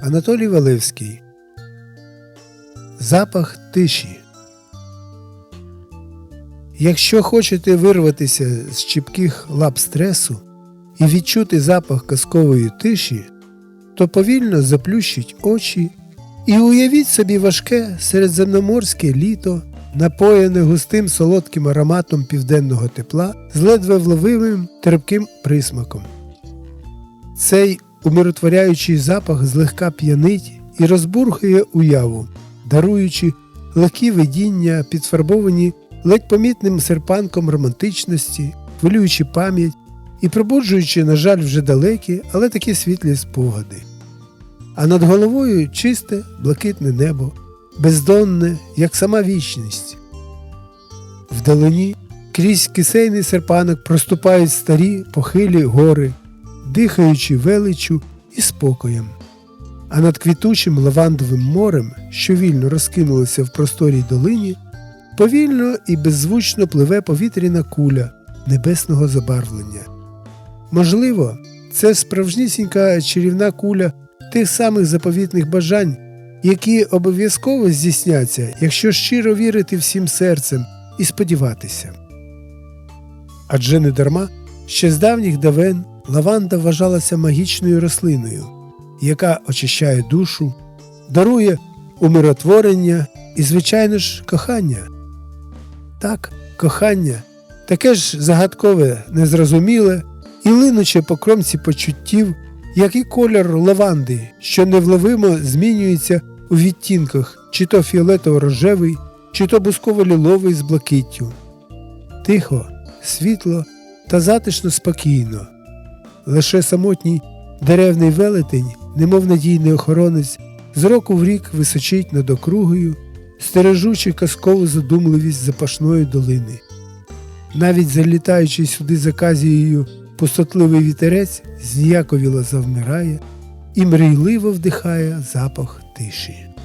Анатолій Валевський. Запах тиші. Якщо хочете вирватися з чіпких лап стресу і відчути запах казкової тиші, то повільно заплющіть очі і уявіть собі важке середземноморське літо, напоєне густим солодким ароматом південного тепла з ледве вловимим терпким присмаком. Цей умиротворяючий запах злегка п'янить і розбурхує уяву, даруючи легкі видіння, підфарбовані ледь помітним серпанком романтичності, хвилюючи пам'ять і пробуджуючи, на жаль, вже далекі, але такі світлі спогади. А над головою чисте, блакитне небо, бездонне, як сама вічність. Вдалині крізь кисейний серпанок проступають старі похилі гори, дихаючи величчю і спокоєм. А над квітучим лавандовим морем, що вільно розкинулося в просторій долині, повільно і беззвучно пливе повітряна куля небесного забарвлення. Можливо, це справжнісінька чарівна куля тих самих заповітних бажань, які обов'язково здійсняться, якщо щиро вірити всім серцем і сподіватися. Адже не дарма ще з давніх давен лаванда вважалася магічною рослиною, яка очищає душу, дарує умиротворення і, звичайно ж, кохання. Так, кохання таке ж загадкове, незрозуміле і линуче по кромці почуттів, як і колір лаванди, що невловимо змінюється у відтінках чи то фіолетово-рожевий, чи то бусково-ліловий з блакиттю. Тихо, світло та затишно спокійно. Лише самотній деревний велетень, немов надійний охоронець, з року в рік височить над округою, стережучи казкову задумливість запашної долини. Навіть залітаючи сюди з аказією пустотливий вітерець зніяковіло завмирає і мрійливо вдихає запах тиші.